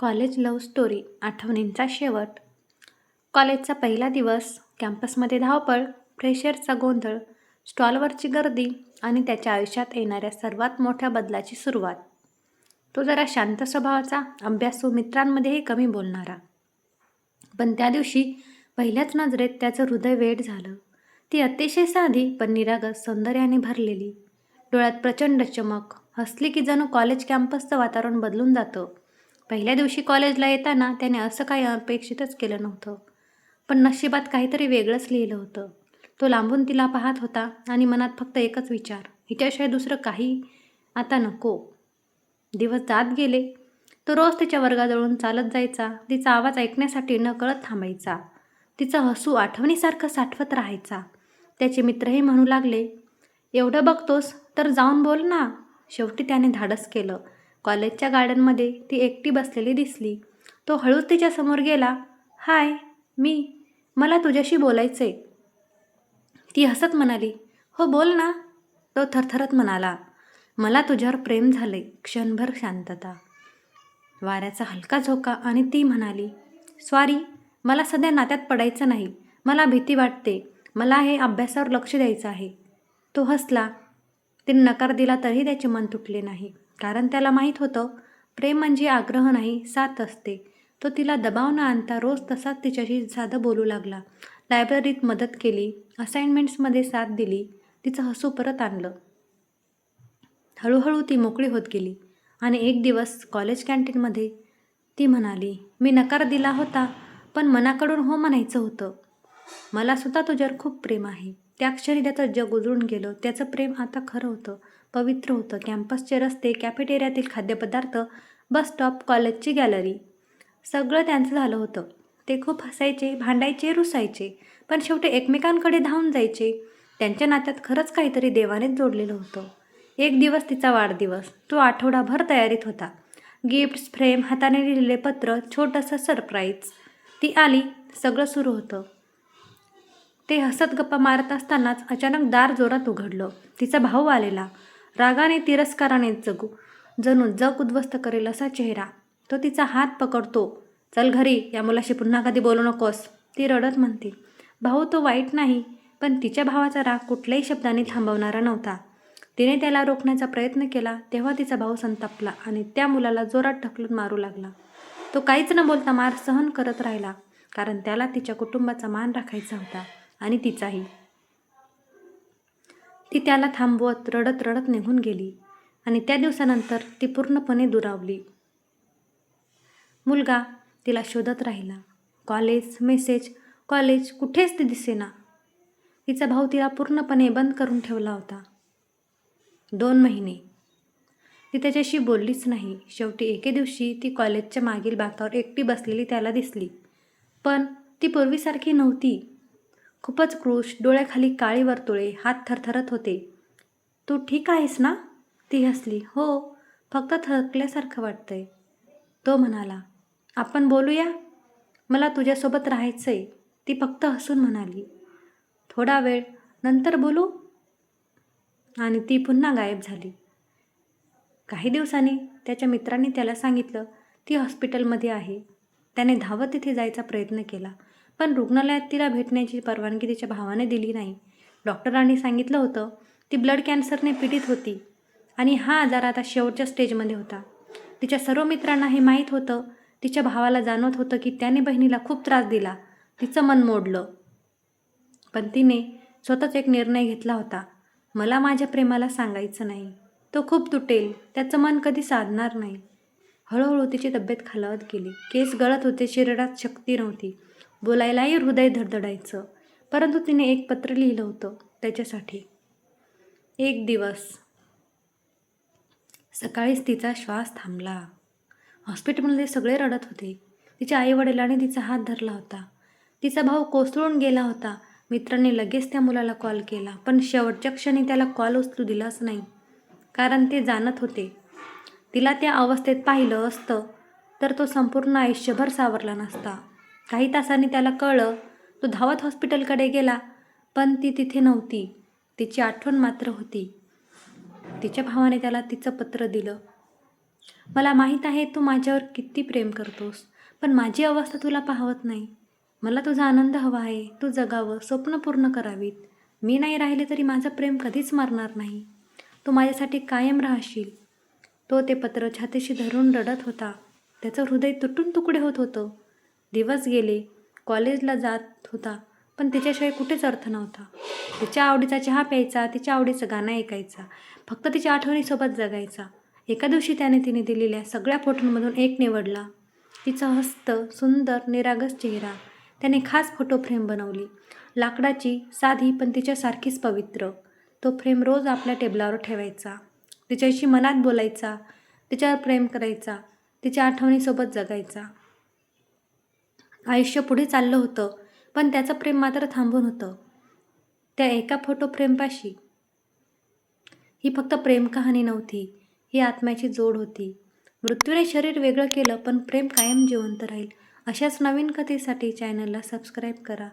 College love story आठवणींचा शेवट. कॉलेजचा पहिला दिवस कॅम्पसमध्ये धावपळ फ्रेशरचा गोंधळ स्टॉलवरची गर्दी आणि त्याच्या आयुष्यात येणाऱ्या सर्वात मोठ्या बदलाची सुरुवात. तो जरा शांत स्वभावाचा अभ्यासू मित्रांमध्येही कमी बोलणारा. पण त्या दिवशी पहिल्याच नजरेत त्याचं हृदय वेड झालं. ती अतिशय साधी पण निरागस सौंदर्याने भरलेली. डोळ्यात प्रचंड चमक हसली की जणू कॉलेज कॅम्पसचं वातावरण बदलून जातं. पहिल्या दिवशी कॉलेजला येताना त्याने असं काही अपेक्षितच केलं नव्हतं. पण नशिबात काहीतरी वेगळंच लिहिलं होतं. तो लांबून तिला पाहत होता आणि मनात फक्त एकच विचार हिच्याशिवाय दुसरं काही आता नको. दिवस जात गेले. तो रोज तिच्या वर्गाजवळून चालत जायचा तिचा आवाज ऐकण्यासाठी नकळत थांबायचा. तिचं हसू आठवणीसारखं साठवत राहायचा. त्याचे मित्रही म्हणू लागले एवढं बघतोस तर जाऊन बोल ना. शेवटी त्याने धाडस केलं. कॉलेजच्या गार्डनमध्ये ती एकटी बसलेली दिसली. तो हळूच तिच्यासमोर गेला. हाय मी. मला तुझ्याशी बोलायचे ती हसत म्हणाली. हो बोल ना. तो थरथरत म्हणाला. मला तुझ्यावर प्रेम झाले क्षणभर शांतता. वाऱ्याचा हलका झोका आणि ती म्हणाली. स्वारी मला सध्या नात्यात पडायचं नाही. मला भीती वाटते. मला हे अभ्यासावर लक्ष द्यायचं आहे. तो हसला. तिने नकार दिला तरी त्याचे मन तुटले नाही. कारण त्याला माहीत होतं प्रेम म्हणजे आग्रह नाही साथ असते. तो तिला दबाव न आणता रोज तसाच तिच्याशी साधं बोलू लागला. लायब्ररीत मदत केली असाइनमेंट्समध्ये साथ दिली तिचं हसू परत आणलं. हळूहळू ती मोकळी होत गेली आणि एक दिवस कॉलेज कॅन्टीनमध्ये ती म्हणाली मी नकार दिला होता पण मनाकडून हो म्हणायचं होतं. मलासुद्धा तुझ्यावर खूप प्रेम आहे. त्या क्षणी त्याचं जग उजळून गेलं. त्याचं प्रेम आता खरं होतं. पवित्र होतं. कॅम्पसचे रस्ते कॅफेटेरियातील खाद्यपदार्थ बस स्टॉप कॉलेजची गॅलरी सगळं त्यांचं झालं होतं. ते खूप हसायचे भांडायचे रुसायचे. पण शेवटी एकमेकांकडे धावून जायचे. त्यांच्या नात्यात खरंच काहीतरी देवानेच जोडलेलं होतं. एक दिवस तिचा वाढदिवस. तो आठवडाभर तयारीत होता. गिफ्ट्स फ्रेम हाताने लिहिलेले पत्र छोटंसं सरप्राईज. ती आली. सगळं सुरू होतं. ते हसत गप्पा मारत असतानाच अचानक दार जोरात उघडलं. तिचा भाऊ आलेला. रागाने तिरस्काराने जगू. जणू जग उद्ध्वस्त करेल असा चेहरा. तो तिचा हात पकडतो. चल घरी या मुलाशी पुन्हा कधी बोलू नकोस. ती रडत म्हणते. भाऊ तो वाईट नाही पण तिच्या भावाचा राग कुठल्याही शब्दाने थांबवणारा नव्हता. तिने त्याला रोखण्याचा प्रयत्न केला तेव्हा तिचा भाऊ संतापला आणि त्या मुलाला जोरात ढकलून मारू लागला. तो काहीच न बोलता मार सहन करत राहिला कारण त्याला तिच्या कुटुंबाचा मान राखायचा होता. आणि तिचाही. ती त्याला थांबवत रडत रडत निघून गेली आणि त्या दिवसानंतर ती पूर्णपणे दुरावली. मुलगा तिला शोधत राहिला. कॉलेज मेसेज कॉलेज कुठेच ती दिसेना. तिचा भाऊ तिला पूर्णपणे बंद करून ठेवला होता. दोन महिने. ती त्याच्याशी बोललीच नाही. शेवटी एके दिवशी ती कॉलेजच्या मागील बाकावर एकटी बसलेली त्याला दिसली. पण ती पूर्वीसारखी नव्हती. खूपच क्रूश डोळ्याखाली काळी वर्तुळे हात थरथरत होते. तू ठीक आहेस ना? ती हसली. हो फक्त थकल्यासारखं वाटतंय. तो म्हणाला आपण बोलूया? मला तुझ्यासोबत राहायचं आहे ती फक्त हसून म्हणाली थोडा वेळ नंतर बोलू? आणि ती पुन्हा गायब झाली. काही दिवसांनी त्याच्या मित्रांनी त्याला सांगितलं ती हॉस्पिटलमध्ये आहे. त्याने धावत तिथे जायचा प्रयत्न केला. पण रुग्णालयात तिला भेटण्याची परवानगी तिच्या भावाने दिली नाही. डॉक्टरांनी सांगितलं होतं ती ब्लड कॅन्सरने पीडित होती आणि हा आजार आता शेवटच्या स्टेजमध्ये होता. तिच्या सर्व मित्रांना हे माहीत होतं तिच्या भावाला जाणवत होतं की त्याने बहिणीला खूप त्रास दिला. तिचं मन मोडलं. पण तिने स्वतःच एक निर्णय घेतला होता. मला माझ्या प्रेमाला सांगायचं नाही. तो खूप तुटेल. त्याचं मन कधी साधणार नाही. हळूहळू तिची तब्येत खालावत गेली. केस गळत होते. शरीरात शक्ती नव्हती. बोलायलाही हृदय धडधडायचं. परंतु तिने एक पत्र लिहिलं होतं त्याच्यासाठी. एक दिवस. सकाळीच तिचा श्वास थांबला. हॉस्पिटलमध्ये सगळे रडत होते. तिच्या आईवडिलांनी तिचा हात धरला होता. तिचा भाऊ कोसळून गेला होता. मित्रांनी लगेच त्या मुलाला कॉल केला पण शेवटच्या क्षणी त्याला कॉल उचलू दिलाच नाही. कारण ते जाणत होते. तिला त्या अवस्थेत पाहिलं असतं तर तो संपूर्ण आयुष्यभर सावरला नसता. काही तासांनी त्याला कळलं तो धावत हॉस्पिटलकडे गेला पण ती तिथे नव्हती. तिची आठवण मात्र होती. तिच्या भावाने त्याला तिचं पत्र दिलं. मला माहीत आहे तू माझ्यावर किती प्रेम करतोस पण माझी अवस्था तुला पाहवत नाही. मला तुझा आनंद हवा आहे तू जगावं स्वप्न पूर्ण करावीत. मी नाही राहिले तरी माझं प्रेम कधीच मारणार नाही. तू माझ्यासाठी कायम राहशील. तो ते पत्र छातीशी धरून रडत होता. त्याचं हृदय तुटून तुकडे होत होतं. दिवस गेले कॉलेजला जात होता पण तिच्याशिवाय कुठेच अर्थ नव्हता. तिच्या आवडीचा चहा प्यायचा तिच्या आवडीचं गाणं ऐकायचा फक्त तिच्या आठवणीसोबत जगायचा. एका दिवशी त्याने तिने दिलेल्या सगळ्या फोटोंमधून एक निवडला. तिचा हस्त सुंदर निरागस चेहरा. त्याने खास फोटो फ्रेम बनवली. लाकडाची साधी पण तिच्यासारखीच पवित्र. तो फ्रेम रोज आपल्या टेबलावर ठेवायचा. तिच्याशी मनात बोलायचा. तिच्यावर प्रेम करायचा. तिच्या आठवणीसोबत जगायचा. आयुष्य पुढे चाललं होतं पण त्याचं प्रेम मात्र थांबून होतं. त्या एका फोटो फ्रेमपाशी ही फक्त प्रेम कहाणी नव्हती ही आत्म्याची जोड होती. मृत्यूने शरीर वेगळं केलं पण प्रेम कायम जिवंत राहील. अशाच नवीन कथेसाठी चॅनलला सबस्क्राईब करा.